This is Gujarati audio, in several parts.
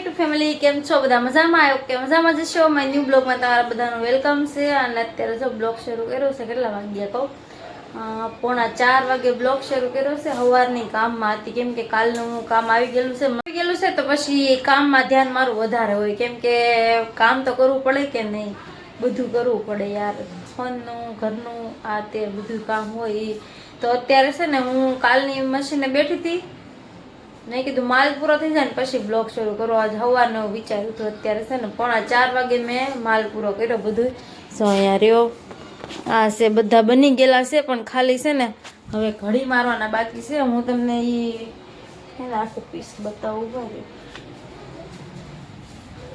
યુટ્યુબ ફેમિલી કેમ છો બધા? મજામાં? આવ્યો કે મજામાં જશો માય ન્યૂ બ્લોગમાં તમારા બધાનું વેલકમ છે. અને અત્યારે જો બ્લોગ શરૂ કર્યો છે, કેટલા વાગ્યા કહું? પોણા ચાર વાગે બ્લોગ શરૂ કર્યો છે. સવારની કામમાં હતી. કેમ કે કાલનું કામ આવી ગયેલું છે. આવી ગયેલું છે, તો પછી કામમાં ધ્યાન મારું વધારે હોય. કેમ કે કામ તો કરવું પડે કે નહીં? બધું કરવું પડે યાર. ફોનનું, ઘરનું, આ તે બધું કામ હોય તો અત્યારે છે ને હું કાલની મશીને બેઠી હતી. મેં કીધું, માલ પૂરો થઈ જાય ને પછી બ્લોગ શરૂ કરો. આજ સવારનો વિચાર્યું હતું અત્યારે છે ને પોણા ચાર વાગે મેં માલ પૂરો કર્યો બધું. સો અહીંયા રહ્યો. આ છે, બધા બની ગયેલા છે, પણ ખાલી છે ને હવે ઘડી મારવાના બાકી છે. હું તમને એ આખું પીસ બતાવું ભાઈ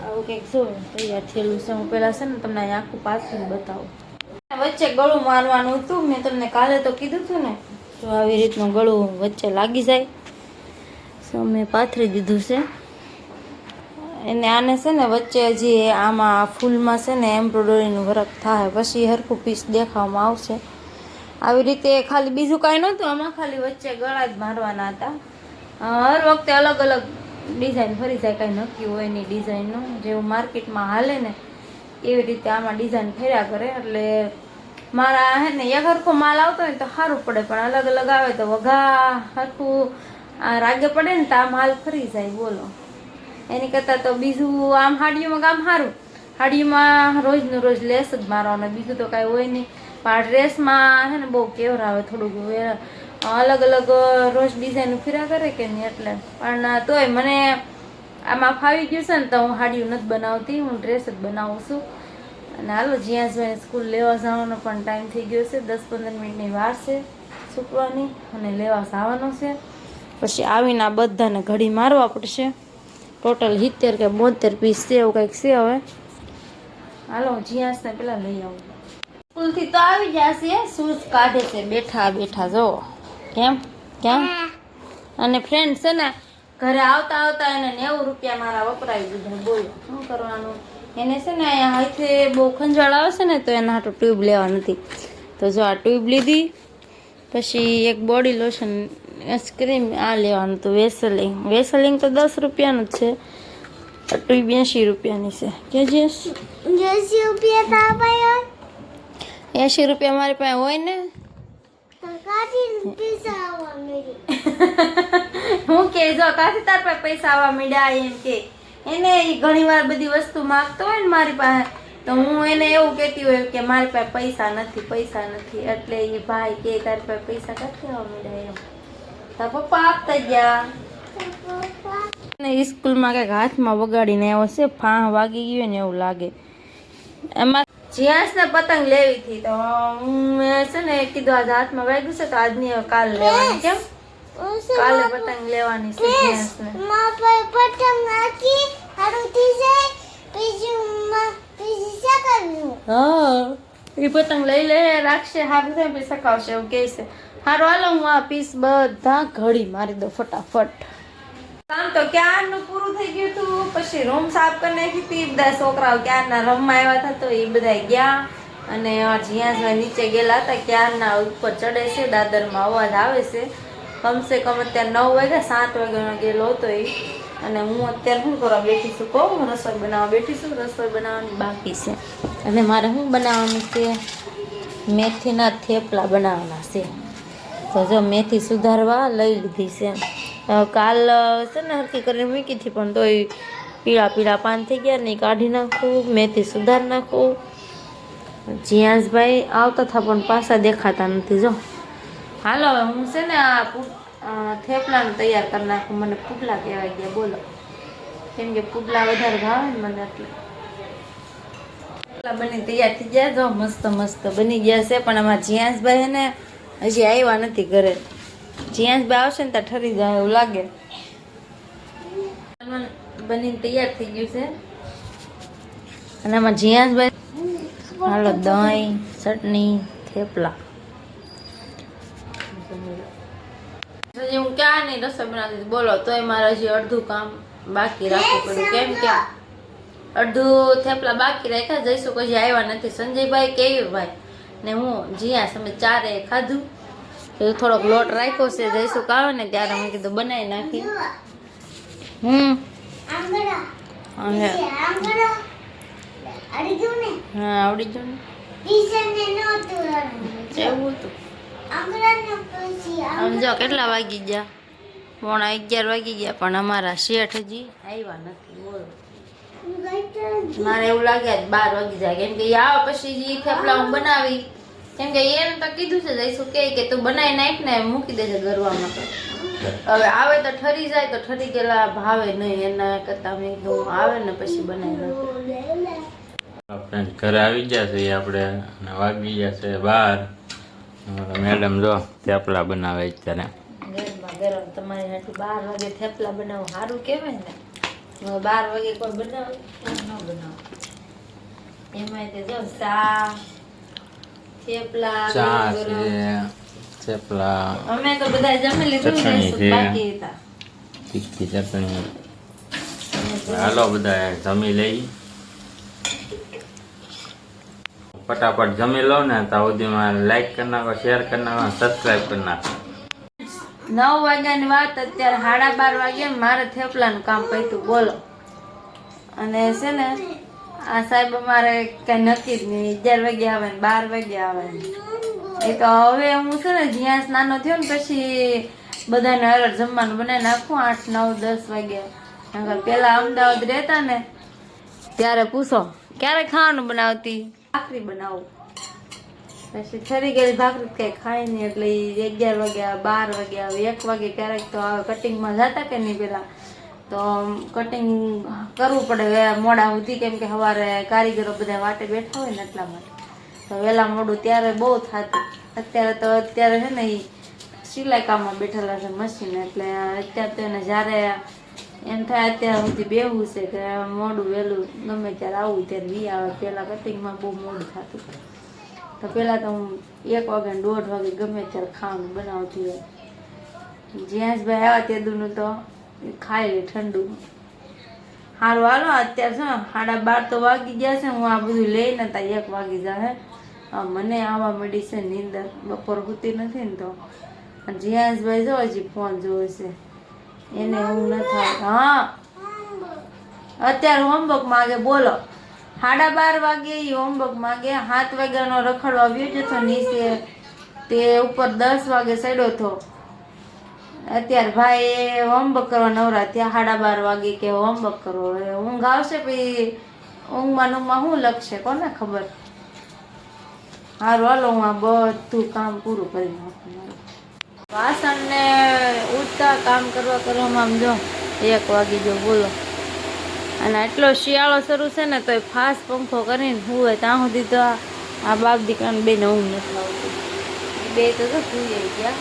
આવું કંઈક જો, તૈયાર થયેલું છે. હું પહેલાં છે ને તમને અહીં આખું પાછું બતાવું. વચ્ચે ગળું મારવાનું હતું. મેં તમને કાલે તો કીધું હતું ને તો આવી રીતનું ગળું વચ્ચે લાગી જાય. સો મેં પાથરી દીધું છે. એને આને છે ને વચ્ચે હજી આમાં ફૂલમાં છે ને એમ્બ્રોડરીનું વર્ક થાય, પછી હરખું પીસ દેખાવામાં આવશે. આવી રીતે ખાલી બીજું કાંઈ નહોતું, આમાં ખાલી વચ્ચે ગળા જ મારવાના હતા. હર વખતે અલગ અલગ ડિઝાઇન ફરી જાય, કાંઈ નક્કી હોય એની ડિઝાઇનનું. જેવું માર્કેટમાં હાલે ને, એવી રીતે આમાં ડિઝાઇન ફેર્યા કરે. એટલે મારા હે ને, એક હરખો માલ આવતો હોય ને તો સારું પડે, પણ અલગ અલગ આવે તો વઘા હરખું આ રાગે પડે ને તો આ માલ ફરી જાય, બોલો. એની કરતાં તો બીજું આમ હાડીઓમાં કામ સારું હાડીઓમાં રોજનું રોજ લેસ જ મારવાનો બીજું તો કાંઈ હોય નહીં. પણ ડ્રેસમાં હે ને બહુ કેવરાવે થોડુંક. અલગ અલગ રોજ ડિઝાઇન ફેરા કરે કે નહીં એટલે. પણ તોય મને આમાં ફાવી ગયું છે ને તો હું હાડીઓ નથી બનાવતી, હું ડ્રેસ જ બનાવું છું. અને હાલો, જ્યાં જોઈને સ્કૂલ લેવા જવાનો પણ ટાઈમ થઈ ગયો છે, દસ પંદર મિનિટની વાર છે, છૂટવાની અને લેવા જવાનો છે. પછી આવીને આ બધાને ઘડી મારવા પડશે. ટોટલ સિત્તેર કે બોતેર પીસ છે એવું કંઈક છે હવે. હાલો જીયાસને પેલા લઈ આવું. સ્કૂલથી તો આવી જશે, શૂઝ કાઢે છે, બેઠા બેઠા, જો. કેમ? કેમ? અને ફ્રેન્ડ છે ને, ઘરે આવતા આવતા એને નેવું રૂપિયા મારા વપરાવી દીધા. બોલો, શું કરવાનું? એને છે ને, અહીંયા હાથે બહુ ખંજવાળ આવે છે ને, તો એના હાટું ટ્યુબ લેવા નથી. તો જો આ ટ્યુબ લીધી, પછી એક બોડી લોશન ક્રીમ આ લેવાનું હતું વેસલિંગ વેસલિંગ તો દસ રૂપિયાનું જ છે. આ બ્યાસી રૂપિયાની છે. કે જઈશ દસ રૂપિયા મારી પાસે હોય ને. હું કે જો કાથી તાર પાસે પૈસા આવવા માંડ્યા એમ કે. એને ઘણી વાર બધી વસ્તુ માગતો હોય ને મારી પાસે. તો હું એને એવું કહેતી હોય કે મારી પાસે પૈસા નથી પૈસા નથી. એટલે એ ભાઈ કે તારી પાસે પૈસા ક્યાંથી આવવા માંડ્યા એમ. તાર પપ્પા આપતા ગયા. ને સ્કૂલમાં કંઈક હાથમાં વગાડીને આવ્યો છે ફાં વાગી ગયો ને એવું લાગે. એમાં જ્યાંસને પતંગ લેવી હતી તો હું મેં છે ને કીધું આજ હાથમાં વાગ્યું છે તો આજની કાલ લેવાની કેમ કાલે પતંગ લેવાની છે જ્યાંસને માં પર પતંગ નાખી હારું થઈ જાય બીજું માં બીજું શું કરવું હા. એ પતંગ લઈ લે, રાખશે, હારું થાય પછી સકાવશે એવું કહે છે. હારું, હાલો, હું આ પીસ બધા ઘડી મારી દો ફટાફટ. કામ તો ક્યારનું પૂરું થઈ ગયું હતું પછી રૂમ સાફ કરી નાખી હતી. બધા છોકરાઓ ક્યારના રમવા આવ્યા હતા તો એ બધા ગયા. અને જ્યાં જ્યાં નીચે ગયેલા હતા, ક્યારના ઉપર ચડે છે, દાદરમાં અવાજ આવે છે. કમસે કમ અત્યારે નવ વાગ્યા, સાત વાગ્યાનો ગયેલો હતો એ. અને હું અત્યારે શું કરવા બેઠી છું? કહું રસોઈ બનાવવા બેઠી છું, રસોઈ બનાવવાની બાકી છે. અને મારે શું બનાવવાનું છે? મેથીના થેપલા બનાવવાના છે. તો જો મેથી સુધારવા લઈ લીધી છે. કાલ છે ને હરકી કરીને મૂકી હતી, પણ તોય પીળા પીળા પાન થઈ ગયા ને કાઢી નાખું, મેથી સુધાર નાખું. જીયાસભાઈ આવતા હતા, પણ પાછા દેખાતા નથી, જો. હાલો હું છે ને આ થેપલાને તૈયાર કરી નાખું. મને પુગલા કહેવાય ગયા, બોલો. કેમ કે પુગલા વધારે ભાવે ને મને એટલે. બની તૈયાર થઈ ગયા તો મસ્ત મસ્ત બની ગયા છે. પણ આમાં જીયાંશભાઈ હે ને હજી આવ્યા નથી ઘરે. જીયાંશભાઈ આવશે ને ત્યાં ઠરી જાય એવું લાગે. બનીને તૈયાર થઈ ગયું છે. અને આમાં જીયાંશભાઈ હાલો દહીં, ચટણી, થેપલા. હજી હું ક્યાં નહીં રસોઈ બનાવતી. બોલો, તોય મારે હજી અડધું કામ બાકી રાખવું પડ્યું. કેમ કે અડધું થેપલા બાકી રાખ્યા, જઈશું કોઈ આવ્યા નથી. સંજયભાઈ કેયુરભાઈ ને હું જીયા અમે ચારે ખાધું. થોડોક લોટ રાખ્યો છે, જઈશું કાવે ને ત્યારે મેં કીધું બનાવી નાખી હમ. અને હા, આવડી ગયું ને? એવું કેટલા વાગી ગયા? પોણા અગિયાર વાગી ગયા, પણ અમારા શેઠ હજી આવ્યા નથી. બોલો મારે એવું લાગે બાર વાગી જાય. કેમ કે આવે પછી જે થેપલા હું બનાવી. કેમ કે એને તો કીધું છે જઈશું કે કે તું બનાવી નાખ ને મૂકી દેજે ગરવામાં હવે આવે તો ઠરી જાય તો ઠરી ગયેલા ભાવે નહીં. એના કરતા મેં કીધું આવે ને પછી બનાવી નાખ. ઘરે આવી ગયા છે આપણે અને વાગી ગયા છે બહાર મેડમ જો થેપલા બનાવે અત્યારે. તમારે ગરમ તમારી બાર વાગે થેપલા બનાવો સારું કહેવાય ને. બાર વાગે કોઈ બનાવે? ન બનાવે. એમાં તે જો સા થેપલા ચા છે થેપલા અમે તો બધા જમી લીધું ને છે. બાકી હતા. તીખી ચટણી. હાલો બધા જમી લઈ. ફટાફટ જમી લો ને તો સુધીમાં લાઈક કરી નાખો શેર કરી નાખો સબસ્ક્રાઈબ કરી નાખો. નવ વાગ્યાની વાત, અત્યારે સાડા બાર વાગ્યા ને મારે થેપલાનું કામ પૈતું બોલો. અને છે ને, આ સાહેબ અમારે કઈ નક્કી જ નહીં, અગિયાર વાગે આવે ને બાર વાગે આવે એ તો હવે હું છે ને, જ્યાં નાનો થયો ને પછી બધાને અરર જમવાનું બનાવી નાખું, આઠ, નવ, દસ વાગે પેલા અમદાવાદ રહેતા ને, ત્યારે પૂછો, ક્યારે ખાવાનું બનાવતી? આખરી બનાવું. પછી ઠરી ગયેલી ભાખરી કઈ ખાય નહીં, એટલે એ અગિયાર વાગ્યા, બાર વાગ્યા આવે એક વાગે ક્યારેક તો આવે કટિંગમાં જતા કે નહીં પહેલાં તો કટિંગ કરવું પડે મોડા સુધી, કેમ કે સવારે કારીગરો બધા વાટે બેઠા હોય ને એટલા માટે. તો વહેલા મોડું ત્યારે બહુ થતું. અત્યારે તો અત્યારે છે ને એ સિલાઈ કામમાં બેઠેલા છે મશીન, એટલે અત્યારે તો એને જ્યારે એમ થાય અત્યાર સુધી બેવું છે, કે મોડું વહેલું ગમે ત્યારે આવું, ત્યારે વી આવે. પહેલાં કટિંગમાં બહુ મોડું થતું. તો પહેલાં તો હું એક વાગે દોઢ વાગે ગમે ત્યારે ખાવાનું બનાવતી હોય. જ્યાં જ આવ્યા તે દૂનું તો ખાઈ લે ઠંડુ. સારું હાલો, અત્યારે છે સાડા બાર તો વાગી ગયા છે હું આ બધું લઈને તા એક વાગી જાહે. મને આવવા મળી છે નીંદર બપોર હોતી નથી ને તો. જીયાસભાઈ જો હજી ફોન જોવે છે. એને હું નથી હા. અત્યારે હોમવર્ક માગે બોલો. સાડા બાર વાગે એ હોમવર્ક માગે સાત વાગ્યાનો રખડો આવ્યો જ હતો નીચે તે ઉપર દસ વાગે સડ્યો હતો અત્યારે ભાઈ હોમવર્ક કરવા નવરા ત્યાં સાડા બાર વાગે કે હોમવર્ક કરો હવે ઊંઘ આવશે પછી ઊંઘમાં ઊંઘમાં શું લખશે કોને ખબર? સારું હાલો, હું આ બધું કામ પૂરું કરી નાખું. વાસણને ઉઠતા કામ કરવા કરવામાં આમ જો, એક વાગી જો બોલો. અને એટલો શિયાળો શરૂ છે ને તો ફાસ પંખો કરીને હોય ત્યાં સુધી તો આ બાપ દીકરાને બે નવું નથી આવતું. બે તો તો સુઈ ગયા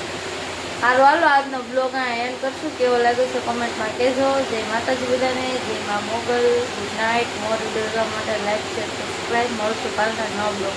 હાલો હાલો, આજનો બ્લોગ આ એન્ડ કરશું. કેવો લાગ્યો છે કમેન્ટમાં કહેજો. જય માતાજી બધાને. જય મા Mogal. Good night more video માટે લાઈક શેર સબસ્ક્રાઈબ મળશું કાલના નવા બ્લોગ